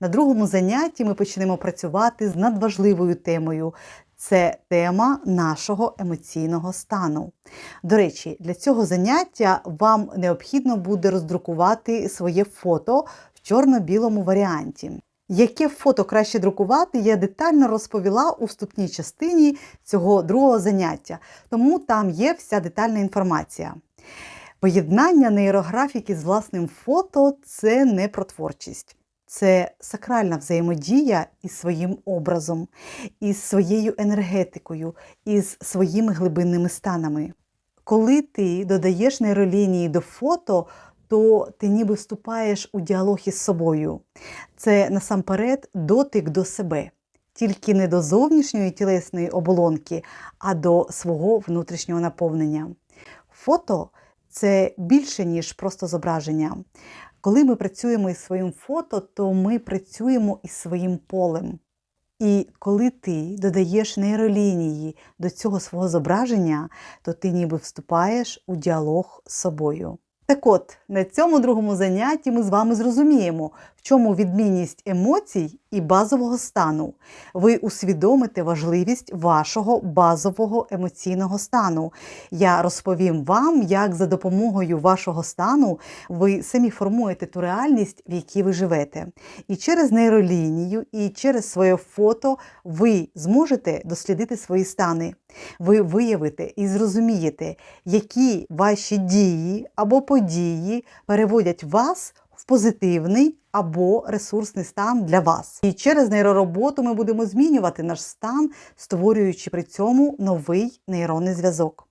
На другому занятті ми почнемо працювати з надважливою темою. Це тема нашого емоційного стану. До речі, для цього заняття вам необхідно буде роздрукувати своє фото в чорно-білому варіанті. Яке фото краще друкувати, я детально розповіла у вступній частині цього другого заняття, тому там є вся детальна інформація. Поєднання нейрографіки з власним фото це не про творчість. Це сакральна взаємодія із своїм образом, із своєю енергетикою, із своїми глибинними станами. Коли ти додаєш нейролінії до фото, то ти ніби вступаєш у діалог із собою. Це насамперед дотик до себе, тільки не до зовнішньої тілесної оболонки, а до свого внутрішнього наповнення. Фото це більше, ніж просто зображення. Коли ми працюємо із своїм фото, то ми працюємо із своїм полем. І коли ти додаєш нейролінії до цього свого зображення, то ти ніби вступаєш у діалог з собою. Так от, на цьому другому занятті ми з вами зрозуміємо, в чому відмінність емоцій і базового стану. Ви усвідомите важливість вашого базового емоційного стану. Я розповім вам, як за допомогою вашого стану ви самі формуєте ту реальність, в якій ви живете. І через нейролінію, і через своє фото ви зможете дослідити свої стани. Ви виявите і зрозумієте, які ваші дії або події переводять вас в позитивний або ресурсний стан для вас. І через нейророботу ми будемо змінювати наш стан, створюючи при цьому новий нейронний зв'язок.